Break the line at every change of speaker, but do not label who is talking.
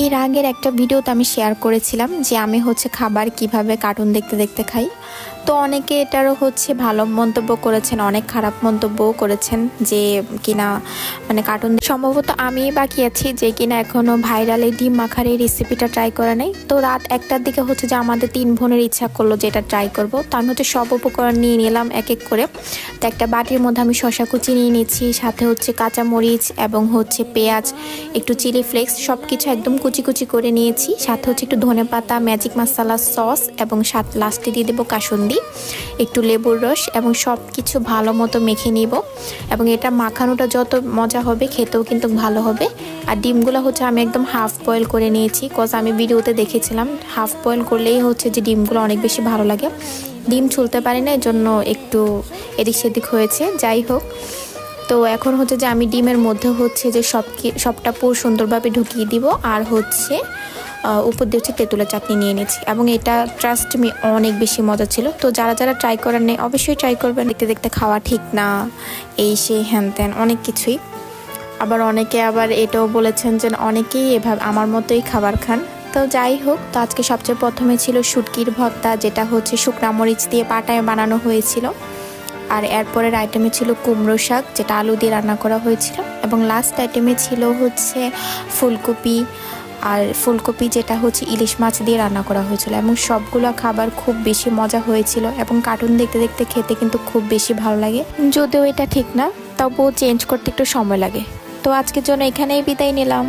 এর আগের একটা ভিডিওতে আমি শেয়ার করেছিলাম যে আমি হচ্ছে খাবার কীভাবে কার্টুন দেখতে দেখতে খাই। তো অনেকে এটারও হচ্ছে ভালো মন্তব্য করেছেন, অনেক খারাপ মন্তব্যও করেছেন যে কিনা মানে কার্টুন সম্ভবত আমি বাকি আছি যে কিনা এখনও ভাইরাল এই ডিম মাখার এই রেসিপিটা ট্রাই করে নাই। তো রাত একটার দিকে হচ্ছে যে আমাদের তিন বোনের ইচ্ছা করল যে এটা ট্রাই করব। তো আমি হচ্ছে সব উপকরণ নিয়ে নিলাম এক এক করে। তো একটা বাটির মধ্যে আমি শশা কুচি নিয়ে নিচ্ছি, সাথে হচ্ছে কাঁচা মরিচ এবং হচ্ছে পেঁয়াজ, একটু চিলি ফ্লেক্স সব কিছু একদম কুচি কুচি করে নিয়েছি। সাথে হচ্ছে একটু ধনে পাতা ম্যাজিক মশালা সস এবং সাথে লাস্টে দিয়ে দেবো কাসুন্দি। একটু লেবুর রস এবং সব কিছু ভালো মতো মেখে নিব। এবং এটা মাখানোটা যত মজা হবে, খেতেও কিন্তু ভালো হবে। আর ডিমগুলো হচ্ছে আমি একদম হাফ বয়েল করে নিয়েছি। কজ আমি ভিডিওতে দেখেছিলাম হাফ বয়েল করলেই হচ্ছে যে ডিমগুলো অনেক বেশি ভালো লাগে। ডিম ছুলতে পারি না এর জন্য একটু এদিক সেদিক হয়েছে। যাই হোক তো এখন হচ্ছে যে আমি ডিমের মধ্যে হচ্ছে যে সব সবটা পুরো সুন্দরভাবে ঢুকিয়ে দিব। আর হচ্ছে উপর দিয়ে হচ্ছে তেঁতুলের চাটনি নিয়ে নিয়েছি এবং এটা ট্রাস্ট মি অনেক বেশি মজা ছিল। তো যারা যারা ট্রাই করার নেই, অবশ্যই ট্রাই করবেন। দেখতে দেখতে খাওয়া ঠিক না। এই সে হ্যান ত্যান অনেক কিছুই। আবার অনেকে আবার এটাও বলেছেন যে অনেকেই এভাবে, আমার মতোই খাবার খান। তো যাই হোক, তো আজকে সবচেয়ে প্রথমে ছিল শুটকির ভর্তা, যেটা হচ্ছে শুকনা মরিচ দিয়ে পাটায় বানানো হয়েছিল। আর এরপরের আইটেমে ছিল কুমড়ো শাক, যেটা আলু দিয়ে রান্না করা হয়েছিল। এবং লাস্ট আইটেমে ছিল হচ্ছে ফুলকপি, আর ফুলকপি যেটা হচ্ছে ইলিশ মাছ দিয়ে রান্না করা হয়েছিল। এবং সবগুলো খাবার খুব বেশি মজা হয়েছিল এবং কার্টুন দেখতে দেখতে খেতে কিন্তু খুব বেশি ভালো লাগে। যদিও এটা ঠিক না, তবুও চেঞ্জ করতে একটু সময় লাগে। তো আজকের জন্য এখানেই বিদায় নিলাম।